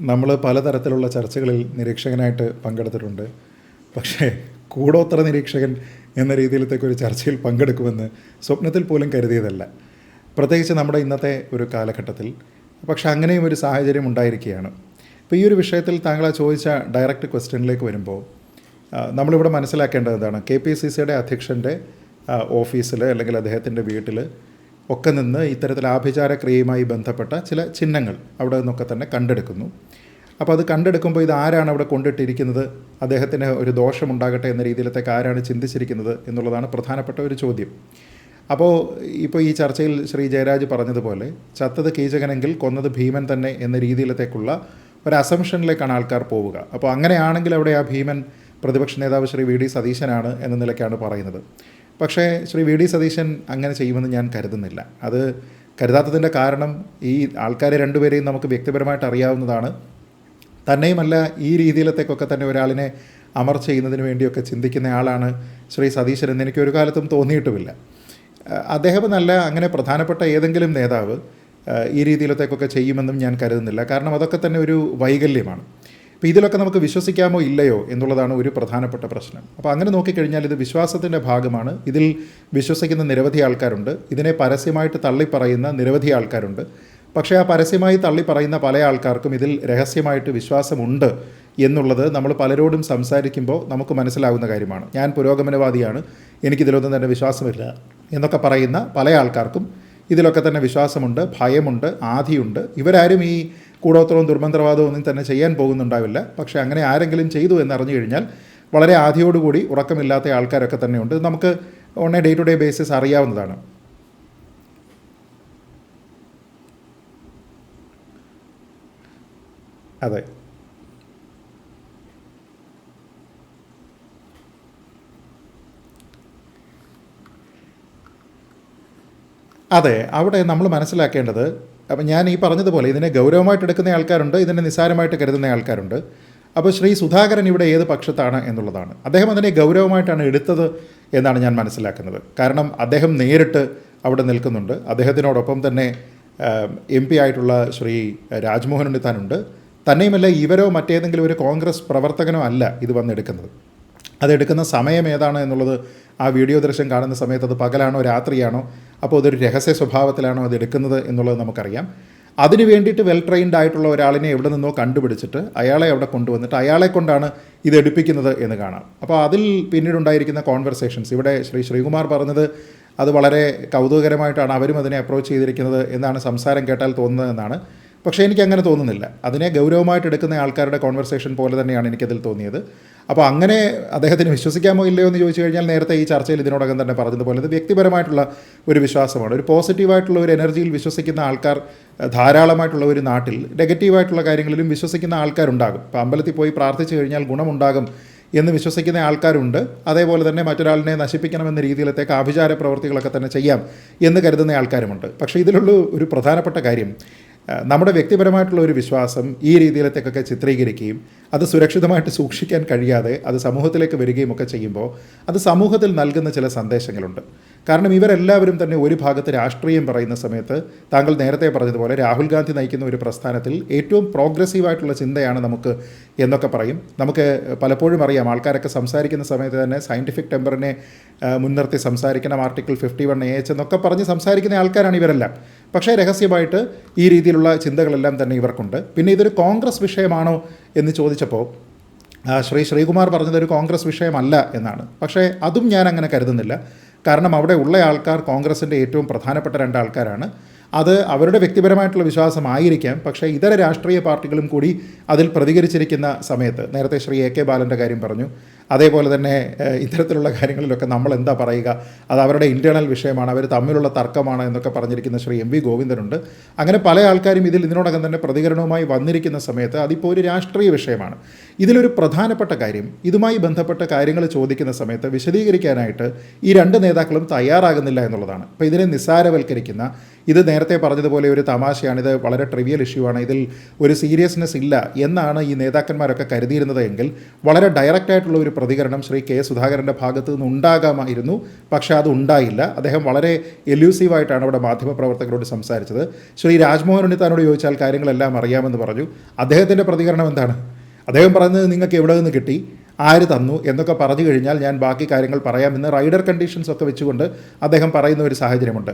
നമ്മൾ പലതരത്തിലുള്ള ചർച്ചകളിൽ നിരീക്ഷകനായിട്ട് പങ്കെടുത്തിട്ടുണ്ട്. പക്ഷേ കൂടോത്ര നിരീക്ഷകൻ എന്ന രീതിയിലത്തേക്ക് ഒരു ചർച്ചയിൽ പങ്കെടുക്കുമെന്ന് സ്വപ്നത്തിൽ പോലും കരുതിയതല്ല. പ്രത്യേകിച്ച് നമ്മുടെ ഇന്നത്തെ ഒരു കാലഘട്ടത്തിൽ. പക്ഷെ അങ്ങനെയും ഒരു സാഹചര്യം ഉണ്ടായിരിക്കുകയാണ്. അപ്പോൾ ഈ ഒരു വിഷയത്തിൽ താങ്കൾ ചോദിച്ച ഡയറക്റ്റ് ക്വസ്റ്റ്യനിലേക്ക് വരുമ്പോൾ നമ്മളിവിടെ മനസ്സിലാക്കേണ്ടത് എന്താണ്? കെ പി സി സിയുടെ അധ്യക്ഷന്റെ ഓഫീസിൽ അല്ലെങ്കിൽ അദ്ദേഹത്തിന്റെ വീട്ടിൽ ഒക്കെ നിന്ന് ഇത്തരത്തിൽ ആഭിചാര ക്രിയയുമായി ബന്ധപ്പെട്ട ചില ചിഹ്നങ്ങൾ അവിടെ നിന്നൊക്കെ തന്നെ കണ്ടെടുക്കുന്നു. അപ്പോൾ അത് കണ്ടെടുക്കുമ്പോൾ ഇത് ആരാണ് അവിടെ കൊണ്ടിട്ടിരിക്കുന്നത്? അദ്ദേഹത്തിന് ഒരു ദോഷമുണ്ടാകട്ടെ എന്ന രീതിയിലത്തേക്ക് ആരാണ് ചിന്തിച്ചിരിക്കുന്നത് എന്നുള്ളതാണ് പ്രധാനപ്പെട്ട ഒരു ചോദ്യം. അപ്പോൾ ഇപ്പോൾ ഈ ചർച്ചയിൽ ശ്രീ ജയരാജ് പറഞ്ഞതുപോലെ ചത്തത് കീചകനെങ്കിൽ കൊന്നത് ഭീമൻ തന്നെ എന്ന രീതിയിലത്തേക്കുള്ള ഒരു അസംഷനിലേക്കാണ് ആൾക്കാർ പോവുക. അപ്പോൾ അങ്ങനെയാണെങ്കിൽ അവിടെ ആ ഭീമൻ പ്രതിപക്ഷ നേതാവ് ശ്രീ വി ഡി സതീശനാണ് എന്ന നിലയ്ക്കാണ് പറയുന്നത്. പക്ഷേ ശ്രീ വി ഡി സതീശൻ അങ്ങനെ ചെയ്യുമെന്ന് ഞാൻ കരുതുന്നില്ല. അത് കരുതാത്തതിന്റെ കാരണം ഈ ആൾക്കാരെ രണ്ടുപേരെയും നമുക്ക് വ്യക്തിപരമായിട്ട് അറിയാവുന്നതാണ്. തന്നെയുമല്ല ഈ രീതിയിലത്തേക്കൊക്കെ തന്നെ ഒരാളിനെ അമർ ചെയ്യുന്നതിന് വേണ്ടിയൊക്കെ ചിന്തിക്കുന്ന ആളാണ് ശ്രീ സതീശൻ എന്ന് എനിക്ക് ഒരു കാലത്തും തോന്നിയിട്ടുമില്ല. നല്ല അങ്ങനെ പ്രധാനപ്പെട്ട ഏതെങ്കിലും നേതാവ് ഈ രീതിയിലത്തേക്കൊക്കെ ചെയ്യുമെന്നും ഞാൻ കരുതുന്നില്ല. കാരണം അതൊക്കെ തന്നെ ഒരു വൈകല്യമാണ്. അപ്പോൾ ഇതിലൊക്കെ നമുക്ക് വിശ്വസിക്കാമോ ഇല്ലയോ എന്നുള്ളതാണ് ഒരു പ്രധാനപ്പെട്ട പ്രശ്നം. അപ്പോൾ അങ്ങനെ നോക്കിക്കഴിഞ്ഞാൽ ഇത് വിശ്വാസത്തിന്റെ ഭാഗമാണ്. ഇതിൽ വിശ്വസിക്കുന്ന നിരവധി ആൾക്കാരുണ്ട്. ഇതിനെ പരസ്യമായിട്ട് തള്ളിപ്പറയുന്ന നിരവധി ആൾക്കാരുണ്ട്. പക്ഷേ ആ പരസ്യമായി തള്ളിപ്പറയുന്ന പല ആൾക്കാർക്കും ഇതിൽ രഹസ്യമായിട്ട് വിശ്വാസമുണ്ട് എന്നുള്ളത് നമ്മൾ പലരോടും സംസാരിക്കുമ്പോൾ നമുക്ക് മനസ്സിലാകുന്ന കാര്യമാണ്. ഞാൻ പുരോഗമനവാദിയാണ്. എനിക്കിതിലൊന്നും തന്നെ വിശ്വാസമില്ല എന്നൊക്കെ പറയുന്ന പല ആൾക്കാർക്കും ഇതിലൊക്കെ തന്നെ വിശ്വാസമുണ്ട് ഭയമുണ്ട് ആധിയുണ്ട്. ഇവരാരും ഈ കൂടോത്രവും ദുർമന്ത്രവാദവും ഒന്നും തന്നെ ചെയ്യാൻ പോകുന്നുണ്ടാവില്ല. പക്ഷേ അങ്ങനെ ആരെങ്കിലും ചെയ്തു എന്നറിഞ്ഞു കഴിഞ്ഞാൽ വളരെ ആധിയോടുകൂടി ഉറക്കമില്ലാത്ത ആൾക്കാരൊക്കെ തന്നെയുണ്ട്. നമുക്ക് on a day to day basis അറിയാവുന്നതാണ്. അതെ. അതെ അവിടെ നമ്മൾ മനസ്സിലാക്കേണ്ടത് അപ്പം ഞാൻ ഈ പറഞ്ഞതുപോലെ ഇതിനെ ഗൗരവമായിട്ട് എടുക്കുന്ന ആൾക്കാരുണ്ട് ഇതിനെ നിസ്സാരമായിട്ട് കരുതുന്ന ആൾക്കാരുണ്ട്. അപ്പോൾ ശ്രീ സുധാകരൻ ഇവിടെ ഏത് പക്ഷത്താണ് എന്നുള്ളതാണ്. അദ്ദേഹം അതിനെ ഗൗരവമായിട്ടാണ് എടുത്തത് എന്നാണ് ഞാൻ മനസ്സിലാക്കുന്നത്. കാരണം അദ്ദേഹം നേരിട്ട് അവിടെ നിൽക്കുന്നുണ്ട്. അദ്ദേഹത്തിനോടൊപ്പം തന്നെ എം പി ആയിട്ടുള്ള ശ്രീ രാജ്മോഹൻ ഉണ്ണിത്താനുണ്ട്. തന്നെയുമല്ല ഇവരോ മറ്റേതെങ്കിലും ഒരു കോൺഗ്രസ് പ്രവർത്തകനോ അല്ല ഇത് വന്നെടുക്കുന്നത്. അതെടുക്കുന്ന സമയം ഏതാണ് എന്നുള്ളത് ആ വീഡിയോ ദൃശ്യം കാണുന്ന സമയത്ത് അത് പകലാണോ രാത്രിയാണോ അപ്പോൾ അതൊരു രഹസ്യ സ്വഭാവത്തിലാണോ അത് എടുക്കുന്നത് എന്നുള്ളത് നമുക്കറിയാം. അതിന് വേണ്ടിയിട്ട് വെൽ ട്രെയിൻഡ് ആയിട്ടുള്ള ഒരാളിനെ എവിടെ നിന്നോ കണ്ടുപിടിച്ചിട്ട് അയാളെ അവിടെ കൊണ്ടുവന്നിട്ട് അയാളെ കൊണ്ടാണ് ഇത് എടുപ്പിക്കുന്നത് എന്ന് കാണാം. അപ്പോൾ അതിൽ പിന്നീടുണ്ടായിരിക്കുന്ന കോൺവെർസേഷൻസ് ഇവിടെ ശ്രീ ശ്രീകുമാർ പറഞ്ഞത് അത് വളരെ കൗതുകകരമായിട്ടാണ് അവരും അതിനെ അപ്രോച്ച് ചെയ്തിരിക്കുന്നത് എന്നാണ് സംസാരം കേട്ടാൽ തോന്നുന്നതെന്നാണ് പക്ഷേ എനിക്ക് അങ്ങനെ തോന്നുന്നില്ല. അതിനെ ഗൗരവമായിട്ട് എടുക്കുന്ന ആൾക്കാരുടെ കോൺവെർസേഷൻ പോലെ തന്നെയാണ് എനിക്കതിൽ തോന്നിയത്. അപ്പോൾ അങ്ങനെ അദ്ദേഹത്തിന് വിശ്വസിക്കാമോ ഇല്ലയോ എന്ന് ചോദിച്ചു കഴിഞ്ഞാൽ നേരത്തെ ഈ ചർച്ചയിൽ ഇതിനോടകം തന്നെ പറഞ്ഞതുപോലെ ഇത് വ്യക്തിപരമായിട്ടുള്ള ഒരു വിശ്വാസമാണ്. ഒരു പോസിറ്റീവായിട്ടുള്ള ഒരു എനർജിയിൽ വിശ്വസിക്കുന്ന ആൾക്കാർ ധാരാളമായിട്ടുള്ള ഒരു നാട്ടിൽ നെഗറ്റീവായിട്ടുള്ള കാര്യങ്ങളിലും വിശ്വസിക്കുന്ന ആൾക്കാരുണ്ടാകും. ഇപ്പോൾ അമ്പലത്തിൽ പോയി പ്രാർത്ഥിച്ചു കഴിഞ്ഞാൽ ഗുണമുണ്ടാകും എന്ന് വിശ്വസിക്കുന്ന ആൾക്കാരുണ്ട്. അതേപോലെ തന്നെ മറ്റൊരാളിനെ നശിപ്പിക്കണമെന്ന രീതിയിലത്തേക്ക് ആഭിചാര പ്രവർത്തികളൊക്കെ തന്നെ ചെയ്യാം എന്ന് കരുതുന്ന ആൾക്കാരുമുണ്ട്. പക്ഷേ ഇതിലുള്ള ഒരു പ്രധാനപ്പെട്ട കാര്യം നമ്മുടെ വ്യക്തിപരമായിട്ടുള്ള ഒരു വിശ്വാസം ഈ രീതിയിലത്തേക്കൊക്കെ ചിത്രീകരിക്കുകയും അത് സുരക്ഷിതമായിട്ട് സൂക്ഷിക്കാൻ കഴിയാതെ അത് സമൂഹത്തിലേക്ക് വരികയും ഒക്കെ ചെയ്യുമ്പോൾ അത് സമൂഹത്തിൽ നൽകുന്ന ചില സന്ദേശങ്ങളുണ്ട്. കാരണം ഇവരെല്ലാവരും തന്നെ ഒരു ഭാഗത്ത് രാഷ്ട്രീയം പറയുന്ന സമയത്ത് താങ്കൾ നേരത്തെ പറഞ്ഞതുപോലെ രാഹുൽ ഗാന്ധി നയിക്കുന്ന ഒരു പ്രസ്ഥാനത്തിൽ ഏറ്റവും പ്രോഗ്രസീവായിട്ടുള്ള ചിന്തയാണ് നമുക്ക് എന്നൊക്കെ പറയും. നമുക്ക് പലപ്പോഴും അറിയാം ആൾക്കാരൊക്കെ സംസാരിക്കുന്ന സമയത്ത് തന്നെ സയന്റിഫിക് ടെമ്പറിനെ മുൻനിർത്തി സംസാരിക്കണം article fifty one A H എന്നൊക്കെ പറഞ്ഞ് സംസാരിക്കുന്ന ആൾക്കാരാണ് ഇവരെല്ലാം. പക്ഷേ രഹസ്യമായിട്ട് ഈ രീതിയിലുള്ള ചിന്തകളെല്ലാം തന്നെ ഇവർക്കുണ്ട്. പിന്നെ ഇതൊരു കോൺഗ്രസ് വിഷയമാണോ എന്ന് ചോദിച്ചപ്പോൾ ശ്രീ ശ്രീകുമാർ പറഞ്ഞത് ഒരു കോൺഗ്രസ് വിഷയമല്ല എന്നാണ്. പക്ഷേ അതും ഞാൻ അങ്ങനെ കരുതുന്നില്ല. കാരണം അവിടെ ഉള്ള ആൾക്കാർ കോൺഗ്രസിന്റെ ഏറ്റവും പ്രധാനപ്പെട്ട രണ്ട് ആൾക്കാരാണ് അത് അവരുടെ വ്യക്തിപരമായിട്ടുള്ള വിശ്വാസമായിരിക്കാം. പക്ഷേ ഇതര രാഷ്ട്രീയ പാർട്ടികളും കൂടി അതിൽ പ്രതികരിച്ചിരിക്കുന്ന സമയത്ത് നേരത്തെ ശ്രീ എ കെ ബാലന്റെ കാര്യം പറഞ്ഞു. അതേപോലെ തന്നെ ഇത്തരത്തിലുള്ള കാര്യങ്ങളിലൊക്കെ നമ്മൾ എന്താ പറയുക? അത് അവരുടെ ഇന്റേർണൽ വിഷയമാണ്. അവർ തമ്മിലുള്ള തർക്കമാണ് എന്നൊക്കെ പറഞ്ഞിരിക്കുന്ന ശ്രീ എം വി ഗോവിന്ദനുണ്ട്. അങ്ങനെ പല ആൾക്കാരും ഇതിൽ ഇതിനോടകം തന്നെ പ്രതികരണവുമായി വന്നിരിക്കുന്ന സമയത്ത് അതിപ്പോൾ ഒരു രാഷ്ട്രീയ വിഷയമാണ്. ഇതിലൊരു പ്രധാനപ്പെട്ട കാര്യം ഇതുമായി ബന്ധപ്പെട്ട കാര്യങ്ങൾ ചോദിക്കുന്ന സമയത്ത് വിശദീകരിക്കാനായിട്ട് ഈ രണ്ട് നേതാക്കളും തയ്യാറാകുന്നില്ല എന്നുള്ളതാണ്. അപ്പോൾ ഇതിനെ നിസ്സാരവൽക്കരിക്കുന്ന ഇത് നേരത്തെ പറഞ്ഞതുപോലെ ഒരു തമാശയാണ് ഇത് വളരെ ട്രിവിയൽ ഇഷ്യൂ ആണ് ഇതിൽ ഒരു സീരിയസ്നെസ് ഇല്ല എന്നാണ് ഈ നേതാക്കന്മാരൊക്കെ കരുതിയിരുന്നത് എങ്കിൽ വളരെ ഡയറക്റ്റായിട്ടുള്ള ഒരു പ്രതികരണം ശ്രീ കെ സുധാകരന്റെ ഭാഗത്ത് നിന്ന് ഉണ്ടാകാമായിരുന്നു. പക്ഷേ അത് ഉണ്ടായില്ല. അദ്ദേഹം വളരെ എല്യൂസീവായിട്ടാണ് അവിടെ മാധ്യമപ്രവർത്തകരോട് സംസാരിച്ചത്. ശ്രീ രാജ്മോഹൻ ഉണ്ണിത്താനോട് ചോദിച്ചാൽ കാര്യങ്ങളെല്ലാം അറിയാമെന്ന് പറഞ്ഞു. അദ്ദേഹത്തിന്റെ പ്രതികരണം എന്താണ്? അദ്ദേഹം പറഞ്ഞത് നിങ്ങൾക്ക് എവിടെ നിന്ന് കിട്ടി? ആര് തന്നു? എന്നൊക്കെ പറഞ്ഞു കഴിഞ്ഞാൽ ഞാൻ ബാക്കി കാര്യങ്ങൾ പറയാമെന്ന് റൈഡർ കണ്ടീഷൻസ് ഒക്കെ വെച്ചുകൊണ്ട് അദ്ദേഹം പറയുന്ന ഒരു സാഹചര്യമുണ്ട്.